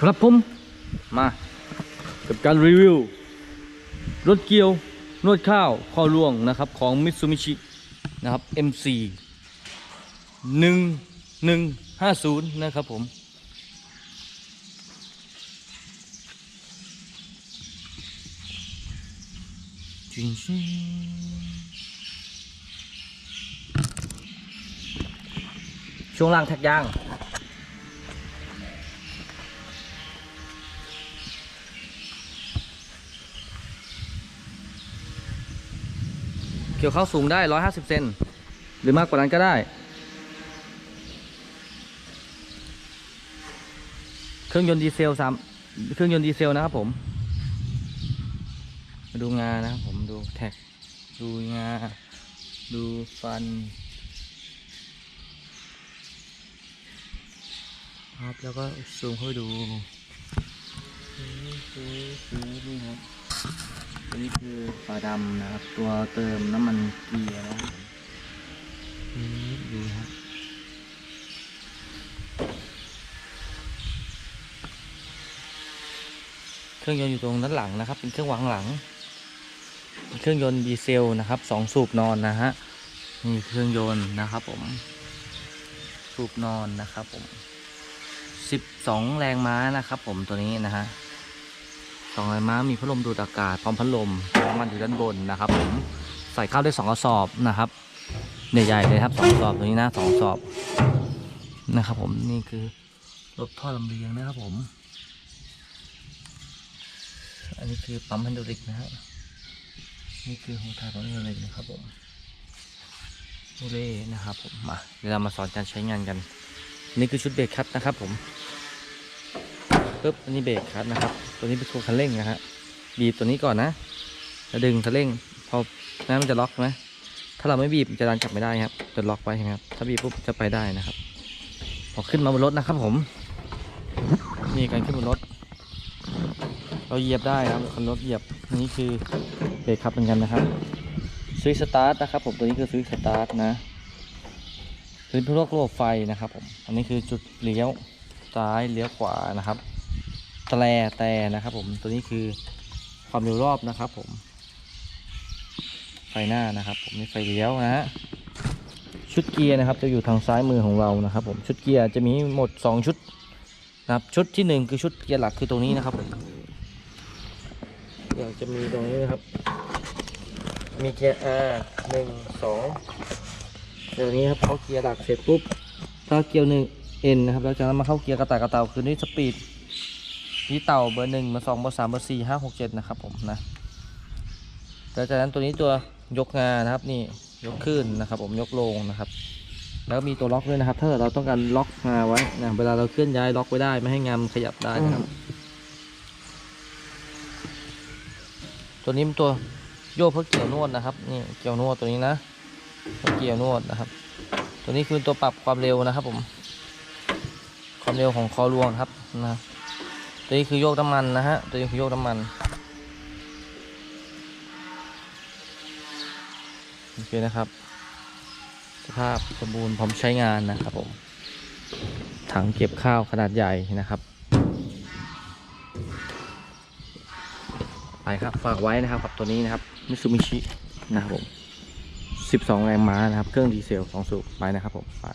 ครับผมมากับการรีวิว รถเกียวนวดข้าวข้อล่วงนะครับของ Mitsubishi นะครับ MC 1150 นะครับผมจิงซิช่วงล่างแท็กยาง เกี่ยวเข้าสูงได้ 150 เซนหรือมากกว่านั้นก็ได้ เครื่องยนต์ดีเซลสามเครื่องยนต์ดีเซลนะครับผม มาดูงานะครับผมดูแท็ก ดูงา ดูฟันครับแล้วก็ซูมเข้าไปดูคือคือนี่ครับ นี้คือฝาดำนะครับ ตัวเติมน้ำมันเกียร์นะครับนี่ดูครับเครื่องยนต์อยู่ตรงด้านหลังนะครับ เป็นเครื่องวางหลังเป็นเครื่องยนต์ดีเซลนะครับสองสูบนอนนะฮะนี่เครื่องยนต์นะครับผม สูบนอนนะครับผมสิบสองแรงม้านะครับผมตัวนี้นะฮะ สองแรงม้ามีพัดลมดูดอากาศพร้อมพัดลมน้ำมันอยู่ด้านบนนะครับ ผมใส่เข้าได้สองกระสอบนะครับใหญ่ๆเลยครับสองกระสอบตัวนี้นะสองกระสอบนะครับ ผมนี่คือรถท่อลำเลียงนะครับผม อันนี้คือปั๊มไฮดรอลิกนะฮะนี่คือหัวถ่ายปั๊มไฮดรอลิกนะครับผมโอเล่นะครับผมมาเดี๋ยวเรามาสอนการใช้งานกัน นี่คือชุดเบรกคัดนะครับผม ปึ๊บอันนี้เบรกคัดนะครับ ตัวนี้เป็นตัวคันเร่งนะฮะบีบตัวนี้ก่อนนะแล้วดึงคันเร่ง พอนั้นมันจะล็อกไหมถ้าเราไม่บีบมันจะดันกลับไม่ได้ครับจะล็อกไว้ครับ ถ้าบีบปุ๊บจะไปได้นะครับ พอขึ้นมาบนรถนะครับผมนี่การขึ้นบนรถ เราเหยียบได้ครับคนรถเหยียบนี่คือเบรกครับเหมือนกันนะครับสวิตช์สตาร์ทนะครับผมตัวนี้คือสวิตช์สตาร์ทนะพื้นพวกระบบไฟนะครับผมอันนี้คือจุดเลี้ยวซ้ายเลี้ยวขวานะครับ แตรแต่นะครับผมตัวนี้คือความเร็วรอบนะครับผม ไฟหน้านะครับ ผมมีไฟเลี้ยวนะฮะชุดเกียร์นะครับ จะอยู่ทางซ้ายมือของเรานะครับ ผมชุดเกียร์จะมีหมด 2 ชุดนะครับชุดที่ 1 คือชุดเกียร์หลักคือตรงนี้นะครับผมเดี๋ยวจะมีตรงนี้นะครับ มีเกียร์ R หนึ่งสองเดี๋ยวนี้ครับเข้าเกียร์หลักเสร็จปุ๊บถ้าเกียร์หนึ่ง N นะครับแล้วจากนั้นมาเข้าเกียร์กระต่ายกระเต่าคือนี่สปีด นี่เต่าเบอร์หนึ่งเบอร์สองเบอร์สามเบอร์สี่ห้าหกเจ็ดนะครับผมนะแล้วจากนั้นตัวนี้ตัวยกงานนะครับนี่ยกขึ้นนะครับ ผมยกลงนะครับ แล้วมีตัวล็อกด้วยนะครับ ถ้าเราต้องการล็อกงาไว้นะเวลาเราเคลื่อนย้ายล็อกไว้ได้ไม่ให้งามนขยับได้นะครับ ตัวนี้เป็นตัวโยกเพื่อเกี่ยวนวดนะครับนี่เกี่ยวนวดตัวนี้นะเพื่อเกี่ยวนวดนะครับ ตัวนี้คือตัวปรับความเร็วนะครับ ผม ความเร็วของคอรวงครับนะ ตัวนี้คือโยกน้ำมันนะฮะ ตัวนี้คือโยกน้ำมัน โอเคนะครับ สภาพสมบูรณ์พร้อมใช้งานนะครับผม ถังเก็บข้าวขนาดใหญ่นะครับ ไปครับ ฝากไว้นะครับกับตัวนี้นะครับมิซูมิชินะครับผม 12 แรงม้านะครับ เครื่องดีเซล 2 สูบ ไปนะครับผม ไป